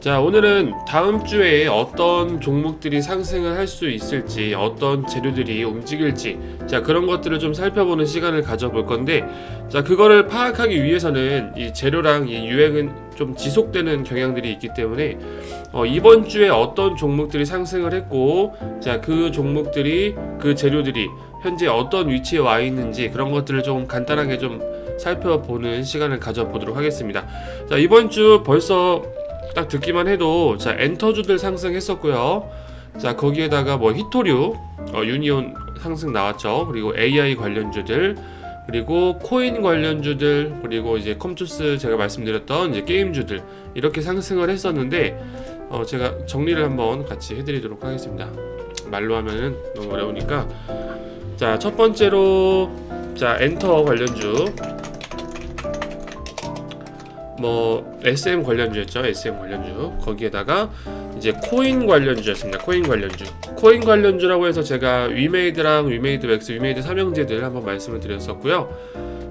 자 오늘은 다음 주에 어떤 종목들이 상승을 할 수 있을지 어떤 재료들이 움직일지 자 그런 것들을 좀 살펴보는 시간을 가져볼 건데 자 그거를 파악하기 위해서는 이 재료랑 이 유행은 좀 지속되는 경향들이 있기 때문에 어, 이번 주에 어떤 종목들이 상승을 했고 자 그 종목들이 그 재료들이 현재 어떤 위치에 와 있는지 그런 것들을 좀 간단하게 좀 살펴보는 시간을 가져보도록 하겠습니다. 자 이번 주 벌써 딱 듣기만 해도 자 엔터주들 상승했었고요. 자 거기에다가 뭐 히토류, 어, 유니온 상승 나왔죠. 그리고 AI 관련주들, 그리고 코인 관련주들, 그리고 이제 컴투스 제가 말씀드렸던 이제 게임주들 이렇게 상승을 했었는데 어, 제가 정리를 한번 같이 해드리도록 하겠습니다. 말로 하면은 너무 어려우니까 자 첫 번째로 자 엔터 관련주 뭐 SM 관련주였죠. SM 관련주. 거기에다가 이제 코인 관련주였습니다. 코인 관련주. 코인 관련주라고 해서 제가 위메이드랑 위메이드 맥스, 위메이드 삼형제들 한번 말씀을 드렸었고요.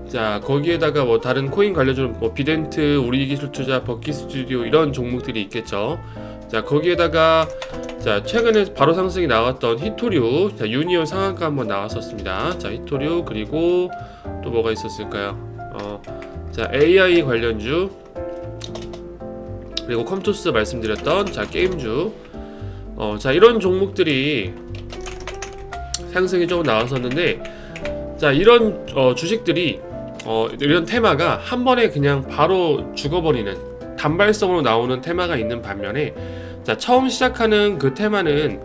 자 거기에다가 뭐 다른 코인 관련주는 뭐 비덴트, 우리기술투자, 버키 스튜디오 이런 종목들이 있겠죠. 자 거기에다가 자 최근에 바로 상승이 나왔던 히토류, 자 유니온 상한가 한번 나왔었습니다. 자 히토류 그리고 또 뭐가 있었을까요? 어, 자 AI 관련주 그리고 컴투스 말씀드렸던 자 게임주. 어, 자 이런 종목들이 상승이 조금 나왔었는데 자 이런 어, 주식들이 어, 이런 테마가 한 번에 그냥 바로 죽어버리는 단발성으로 나오는 테마가 있는 반면에 자 처음 시작하는 그 테마는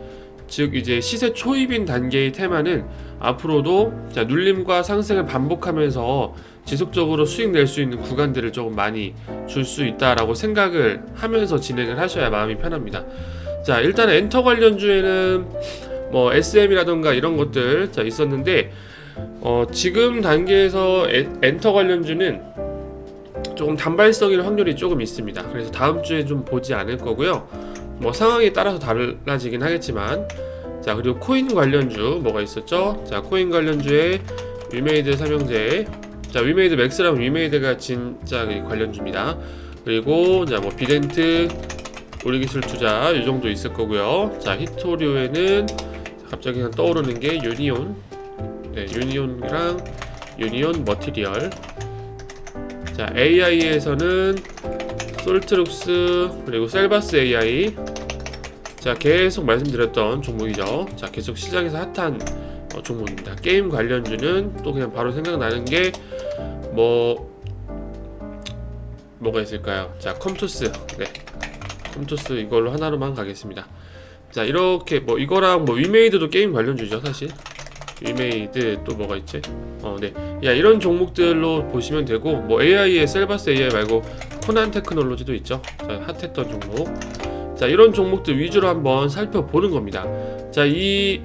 즉 이제 시세 초입인 단계의 테마는 앞으로도 자 눌림과 상승을 반복하면서 지속적으로 수익 낼 수 있는 구간들을 조금 많이 줄 수 있다라고 생각을 하면서 진행을 하셔야 마음이 편합니다. 자 일단 엔터 관련주에는 뭐 SM이라던가 이런 것들 자 있었는데 어, 지금 단계에서 에- 엔터 관련주는 조금 단발성일 확률이 조금 있습니다. 그래서 다음 주에 좀 보지 않을 거고요. 뭐 상황에 따라서 달라지긴 하겠지만 자 그리고 코인 관련주 뭐가 있었죠? 자 코인 관련주에 위메이드 삼형제 자 위메이드 맥스랑 위메이드가 진짜 그 관련주입니다. 그리고 자뭐 비덴트 우리기술 투자 이 정도 있을 거고요. 자 히토류에는 갑자기 그냥 떠오르는 게 유니온. 네 유니온이랑 유니온 머티리얼. 자 AI에서는 솔트룩스 그리고 셀바스 AI 자 계속 말씀드렸던 종목이죠. 자 계속 시장에서 핫한 어, 종목입니다. 게임 관련주는 또 그냥 바로 생각나는 게 뭐 뭐가 있을까요? 자 컴투스. 네. 컴투스 이걸로 하나로만 가겠습니다. 자 이렇게 뭐 이거랑 뭐 위메이드도 게임 관련주죠 사실? 위메이드 또 뭐가 있지? 어 네. 야 이런 종목들로 보시면 되고 뭐 AI의 셀바스 AI 말고 코난 테크놀로지도 있죠? 자 핫했던 종목. 자 이런 종목들 위주로 한번 살펴보는 겁니다. 자 이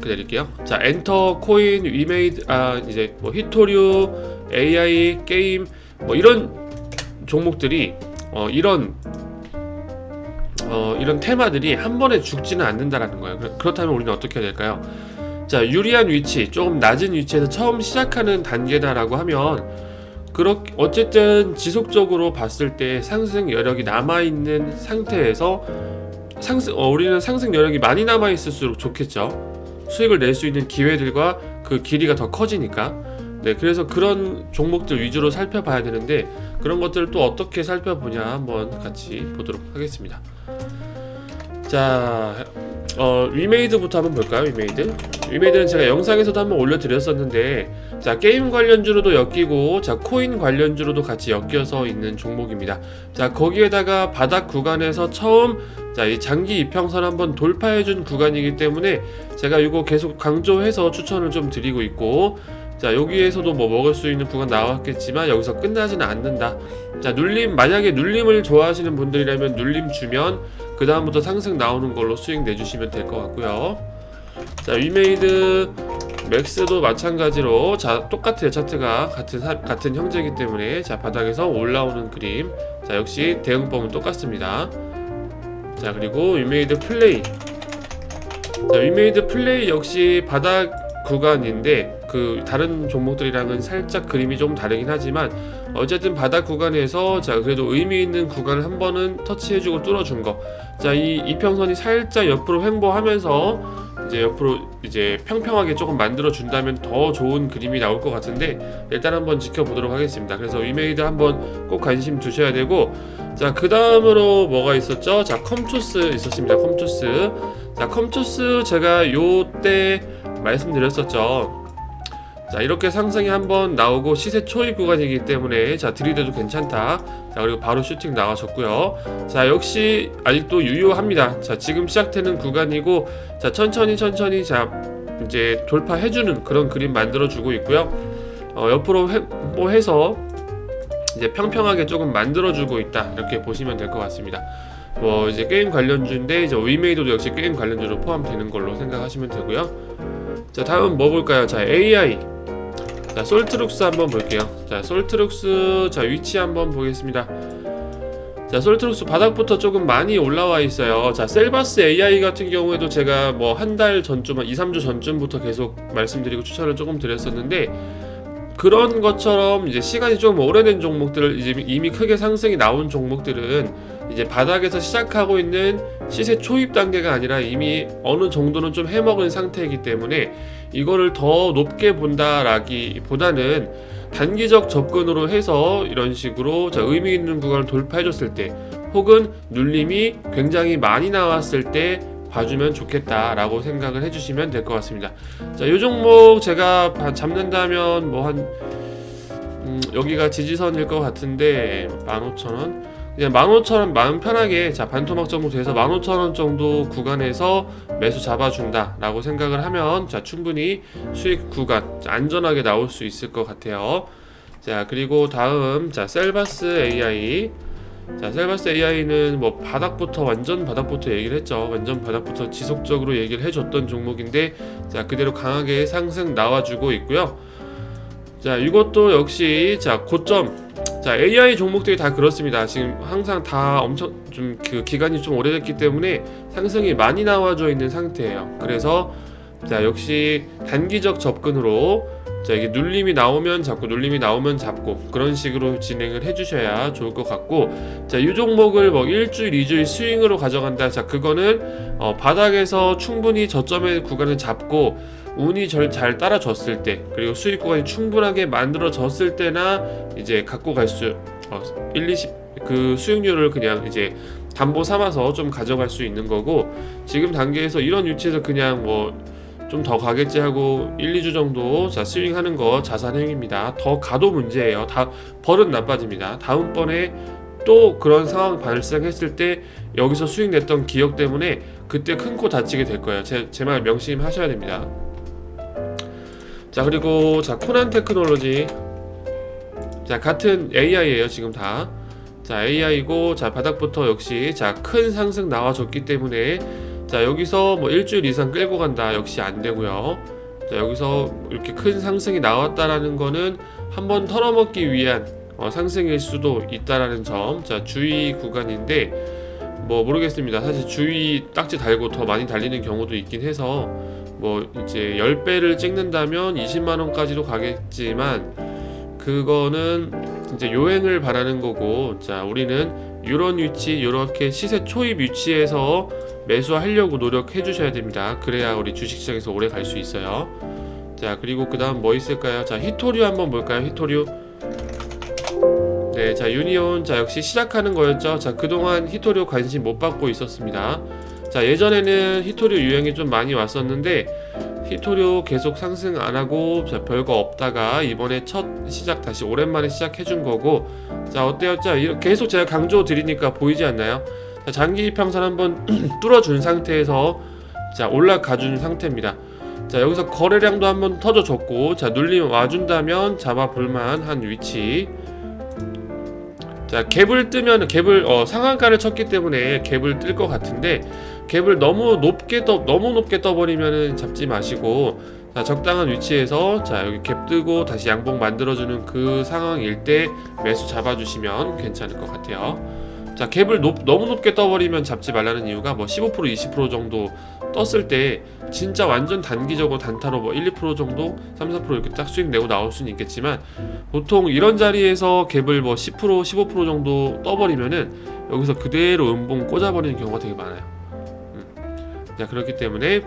이렇게 내릴게요. 자 엔터 코인 위메이드 아 이제 뭐 히토류 AI 게임 뭐 이런 종목들이 어 이런 어 이런 테마들이 한 번에 죽지는 않는다라는 거예요. 그렇- 그렇다면 우리는 어떻게 해야 될까요? 자 유리한 위치 조금 낮은 위치에서 처음 시작하는 단계다라고 하면 그렇 어쨌든 지속적으로 봤을 때 상승 여력이 남아 있는 상태에서 상승 어, 우리는 상승 여력이 많이 남아 있을수록 좋겠죠. 수익을 낼 수 있는 기회들과 그 길이가 더 커지니까. 네, 그래서 그런 종목들 위주로 살펴봐야 되는데 그런 것들을 또 어떻게 살펴보냐 한번 같이 보도록 하겠습니다. 자, 어, 위메이드부터 한번 볼까요? 위메이드. 위메이드는 제가 영상에서도 한번 올려드렸었는데 자 게임 관련주로도 엮이고 자 코인 관련주로도 같이 엮여서 있는 종목입니다. 자 거기에다가 바닥 구간에서 처음 자 이 장기 이평선 한번 돌파해준 구간이기 때문에 제가 이거 계속 강조해서 추천을 좀 드리고 있고 자 여기에서도 뭐 먹을 수 있는 구간 나왔겠지만 여기서 끝나지는 않는다. 자 눌림 만약에 눌림을 좋아하시는 분들이라면 눌림 주면 그 다음부터 상승 나오는 걸로 수익 내주시면 될 것 같고요. 자 위메이드 맥스도 마찬가지로 자 똑같아요. 차트가 같은 사- 같은 형제이기 때문에 자 바닥에서 올라오는 그림. 자 역시 대응법은 똑같습니다. 자 그리고 위메이드 플레이. 자 위메이드 플레이 역시 바닥 구간인데 그 다른 종목들이랑은 살짝 그림이 좀 다르긴 하지만 어쨌든 바닥 구간에서 자 그래도 의미 있는 구간을 한 번은 터치해주고 뚫어준 거. 자 이 이평선이 살짝 옆으로 횡보하면서 이제 옆으로 이제 평평하게 조금 만들어 준다면 더 좋은 그림이 나올 것 같은데 일단 한번 지켜보도록 하겠습니다. 그래서 위메이드 한번 꼭 관심 두셔야 되고 자 그 다음으로 뭐가 있었죠? 자 컴투스 있었습니다. 컴투스 자 컴투스 제가 요때 말씀드렸었죠. 자 이렇게 상승이 한번 나오고 시세 초입 구간이기 때문에 자 들이대도 괜찮다. 자 그리고 바로 슈팅 나가셨고요. 자 역시 아직도 유효합니다. 자 지금 시작되는 구간이고 자 천천히 천천히 자 이제 돌파해주는 그런 그림 만들어주고 있고요. 어, 옆으로 해, 뭐 해서 이제 평평하게 조금 만들어주고 있다 이렇게 보시면 될 것 같습니다. 뭐 이제 게임 관련주인데 이제 위메이도도 역시 게임 관련주로 포함되는 걸로 생각하시면 되고요. 자 다음 뭐 볼까요? 자 AI 자 솔트룩스 한번 볼게요. 자 솔트룩스 자 위치 한번 보겠습니다. 자 솔트룩스 바닥부터 조금 많이 올라와 있어요. 자 셀바스 AI 같은 경우에도 제가 뭐 한 달 전쯤, 2, 3주 전쯤부터 계속 말씀드리고 추천을 조금 드렸었는데 그런 것처럼 이제 시간이 좀 오래된 종목들을 이제 이미 크게 상승이 나온 종목들은 이제 바닥에서 시작하고 있는 시세 초입 단계가 아니라 이미 어느 정도는 좀 해먹은 상태이기 때문에 이거를 더 높게 본다라기보다는 단기적 접근으로 해서 이런 식으로 자, 의미 있는 구간을 돌파해줬을 때 혹은 눌림이 굉장히 많이 나왔을 때 봐주면 좋겠다라고 생각을 해주시면 될 것 같습니다. 자, 이 종목 제가 바- 잡는다면 뭐한 음, 여기가 지지선일 것 같은데 15,000원 그냥 15,000원 마음 편하게 자 반토막 정도 돼서 15,000원 정도 구간에서 매수 잡아준다 라고 생각을 하면 자 충분히 수익 구간 자, 안전하게 나올 수 있을 것 같아요. 자 그리고 다음 자 셀바스 AI 자 셀바스 AI는 뭐 바닥부터 완전 바닥부터 얘기를 했죠. 완전 바닥부터 지속적으로 얘기를 해줬던 종목인데 자 그대로 강하게 상승 나와주고 있고요. 자 이것도 역시 자 고점 자 AI 종목들이 다 그렇습니다. 지금 항상 다 엄청 좀 그 기간이 좀 오래됐기 때문에 상승이 많이 나와져 있는 상태예요. 그래서 자 역시 단기적 접근으로 자 이게 눌림이 나오면 잡고 눌림이 나오면 잡고 그런 식으로 진행을 해주셔야 좋을 것 같고 자이 종목을 뭐 일주일 이주일 스윙으로 가져간다. 자 그거는 어, 바닥에서 충분히 저점의 구간을 잡고 운이 절, 잘 따라줬을 때 그리고 수익 구간이 충분하게 만들어졌을 때나 이제 갖고 갈수 어, 1, 20, 그 수익률을 그냥 이제 담보 삼아서 좀 가져갈 수 있는 거고 지금 단계에서 이런 위치에서 그냥 뭐 좀 더 가겠지 하고 1, 2주 정도 자 스윙하는 거 자산행위입니다. 더 가도 문제예요. 다 버릇 나빠집니다. 다음번에 또 그런 상황 발생했을 때 여기서 수익 냈던 기억 때문에 그때 큰 코 다치게 될 거예요. 제 제 말 명심하셔야 됩니다. 자 그리고 자 코난 테크놀로지 자 같은 AI예요 지금 다. 자 AI고 자 바닥부터 역시 자 큰 상승 나와줬기 때문에 자 여기서 뭐 일주일 이상 끌고 간다 역시 안 되고요. 자 여기서 이렇게 큰 상승이 나왔다라는 거는 한번 털어먹기 위한 어, 상승일 수도 있다라는 점. 자 주의 구간인데 뭐 모르겠습니다. 사실 주의 딱지 달고 더 많이 달리는 경우도 있긴 해서 뭐 이제 10배를 찍는다면 20만 원까지도 가겠지만 그거는 이제 요행을 바라는 거고 자 우리는 이런 위치 이렇게 시세 초입 위치에서 매수하려고 노력해 주셔야 됩니다 그래야 우리 주식시장에서 오래 갈 수 있어요 자 그리고 그 다음 뭐 있을까요 자 히토류 한번 볼까요 히토류 네, 자 유니온 자 역시 시작하는 거였죠. 자 그동안 히토류 관심 못 받고 있었습니다. 자 예전에는 히토류 유행이 좀 많이 왔었는데 히토류 계속 상승 안 하고 자 별거 없다가 이번에 첫 시작 다시 오랜만에 시작해 준 거고 자 어때요? 자 계속 제가 강조 드리니까 보이지 않나요? 자 장기 이평선 한번 뚫어 준 상태에서 자 올라가 준 상태입니다. 자 여기서 거래량도 한번 터져 줬고 자 눌림 와준다면 잡아 볼만 한 위치 자 갭을 뜨면 갭을 어, 상한가를 쳤기 때문에 갭을 뜰 것 같은데 갭을 너무 높게 떠 너무 높게 떠버리면은 잡지 마시고 자 적당한 위치에서 자 여기 갭 뜨고 다시 양봉 만들어주는 그 상황일 때 매수 잡아주시면 괜찮을 것 같아요. 자 갭을 높, 너무 높게 떠버리면 잡지 말라는 이유가 뭐 15% 20% 정도 떴을 때 진짜 완전 단기적으로 단타로 뭐 1, 2% 정도 3, 4% 이렇게 딱 수익 내고 나올 수는 있겠지만 보통 이런 자리에서 갭을 뭐 10% 15% 정도 떠버리면은 여기서 그대로 음봉 꽂아버리는 경우가 되게 많아요 음. 자 그렇기 때문에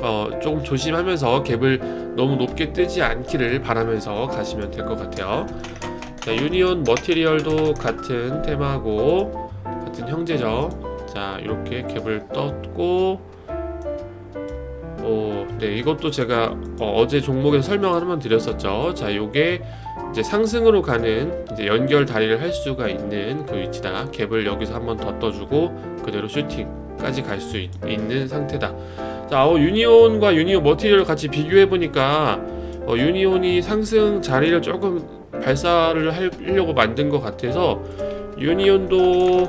어, 조금 조심하면서 갭을 너무 높게 뜨지 않기를 바라면서 가시면 될 것 같아요 자 유니온 머티리얼도 같은 테마고 같은 형제죠. 자 이렇게 갭을 떴고 오, 네 이것도 제가 어, 제 종목에서 설명을 한번 드렸었죠. 자 요게 이제 상승으로 가는 이제 연결 다리를 할 수가 있는 그 위치다. 갭을 여기서 한번 더 떠주고 그대로 슈팅까지 갈 수 있는 상태다. 자 어, 유니온과 유니온 머티리얼 같이 비교해 보니까 어, 유니온이 상승 자리를 조금 발사를 하려고 만든 것 같아서 유니온도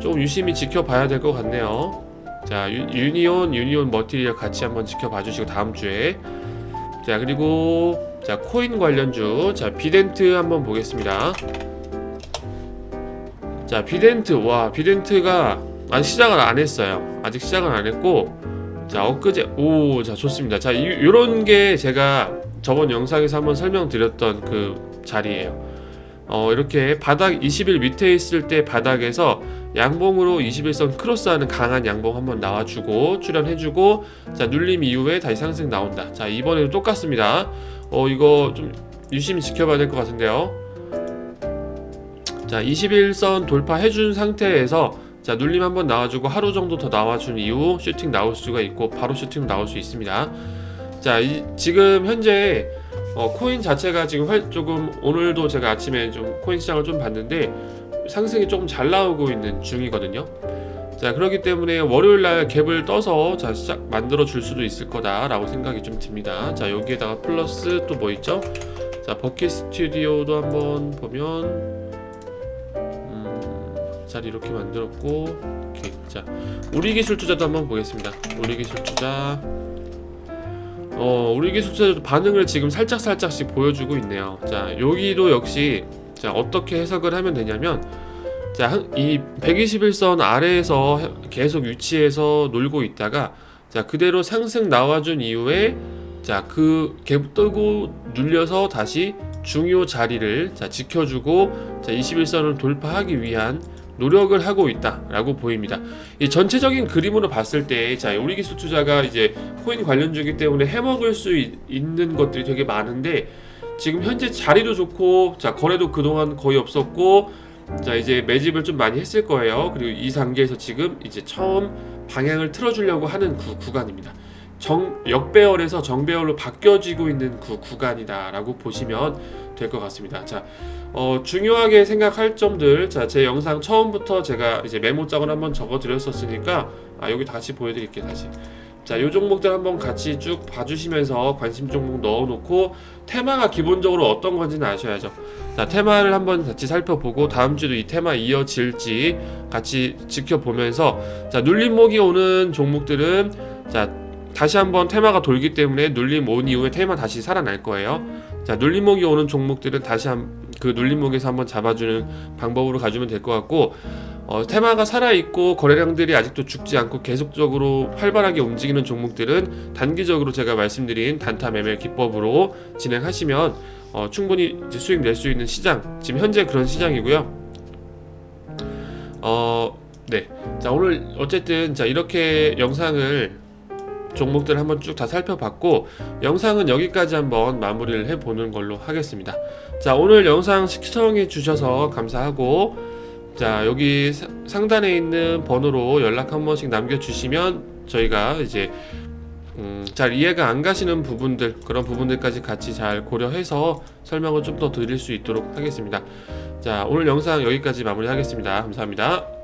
좀 유심히 지켜봐야 될 것 같네요. 자 유, 유니온, 유니온 머티리얼 같이 한번 지켜봐 주시고 다음 주에 자 그리고 자 코인 관련주 자 비덴트 한번 보겠습니다. 자 비덴트 와 비덴트가 아직 시작을 안 했어요. 아직 시작은 안 했고 자 엊그제 오 자 좋습니다. 자 이, 이런 게 제가 저번 영상에서 한번 설명드렸던 그 자리예요. 어, 이렇게 바닥 20일 밑에 있을 때 바닥에서 양봉으로 21선 크로스하는 강한 양봉 한번 나와주고 출연해주고 자 눌림 이후에 다시 상승 나온다. 자 이번에도 똑같습니다. 어 이거 좀 유심히 지켜봐야 될 것 같은데요. 자 21선 돌파해준 상태에서 자 눌림 한번 나와주고 하루 정도 더 나와준 이후 슈팅 나올 수가 있고 바로 슈팅 나올 수 있습니다. 자 이, 지금 현재 어, 코인 자체가 지금 활, 조금 오늘도 제가 아침에 좀 코인 시장을 좀 봤는데 상승이 조금 잘 나오고 있는 중이거든요. 자 그렇기 때문에 월요일 날 갭을 떠서 자 시작 만들어 줄 수도 있을 거다라고 생각이 좀 듭니다. 자 여기에다가 플러스 또 뭐 있죠? 자 버킷 스튜디오도 한번 보면 음, 자리 이렇게 만들었고 오케이 자 우리 기술 투자도 한번 보겠습니다. 우리 기술 투자 어 우리 기술 투자도 반응을 지금 살짝 살짝씩 보여주고 있네요. 자 여기도 역시 자 어떻게 해석을 하면 되냐면 자 이 121선 아래에서 계속 위치해서 놀고 있다가 자 그대로 상승 나와준 이후에 자 그 갭 뜨고 눌려서 다시 중요 자리를 자 지켜주고 자 21선을 돌파하기 위한 노력을 하고 있다라고 보입니다. 이 전체적인 그림으로 봤을 때, 자, 우리 기술 투자가 이제 코인 관련주기 때문에 해먹을 수 있, 있는 것들이 되게 많은데, 지금 현재 자리도 좋고, 자, 거래도 그동안 거의 없었고, 자, 이제 매집을 좀 많이 했을 거예요. 그리고 이 단계에서 지금 이제 처음 방향을 틀어주려고 하는 구, 구간입니다. 정, 역배열에서 정배열로 바뀌어지고 있는 구, 구간이다라고 보시면 될 것 같습니다. 자, 어, 중요하게 생각할 점들, 자, 제 영상 처음부터 제가 이제 메모장을 한번 적어 드렸었으니까, 아, 여기 다시 보여드릴게요, 다시. 자, 요 종목들 한번 같이 쭉 봐주시면서 관심 종목 넣어놓고, 테마가 기본적으로 어떤 건지는 아셔야죠. 자, 테마를 한번 같이 살펴보고, 다음 주도 이 테마 이어질지 같이 지켜보면서, 자, 눌림목이 오는 종목들은, 자, 다시 한번 테마가 돌기 때문에 눌림 온 이후에 테마 다시 살아날 거예요. 자, 눌림목이 오는 종목들은 다시 한 그 눌림목에서 한번 잡아주는 방법으로 가주면 될 것 같고 어, 테마가 살아있고 거래량들이 아직도 죽지 않고 계속적으로 활발하게 움직이는 종목들은 단기적으로 제가 말씀드린 단타 매매 기법으로 진행하시면 어, 충분히 수익 낼 수 있는 시장 지금 현재 그런 시장이고요. 어, 네. 자 오늘 어쨌든 자 이렇게 영상을 종목들 한번 쭉 다 살펴봤고 영상은 여기까지 한번 마무리를 해보는 걸로 하겠습니다. 자 오늘 영상 시청해 주셔서 감사하고 자 여기 사- 상단에 있는 번호로 연락 한 번씩 남겨주시면 저희가 이제 음, 잘 이해가 안 가시는 부분들 그런 부분들까지 같이 잘 고려해서 설명을 좀 더 드릴 수 있도록 하겠습니다. 자 오늘 영상 여기까지 마무리하겠습니다. 감사합니다.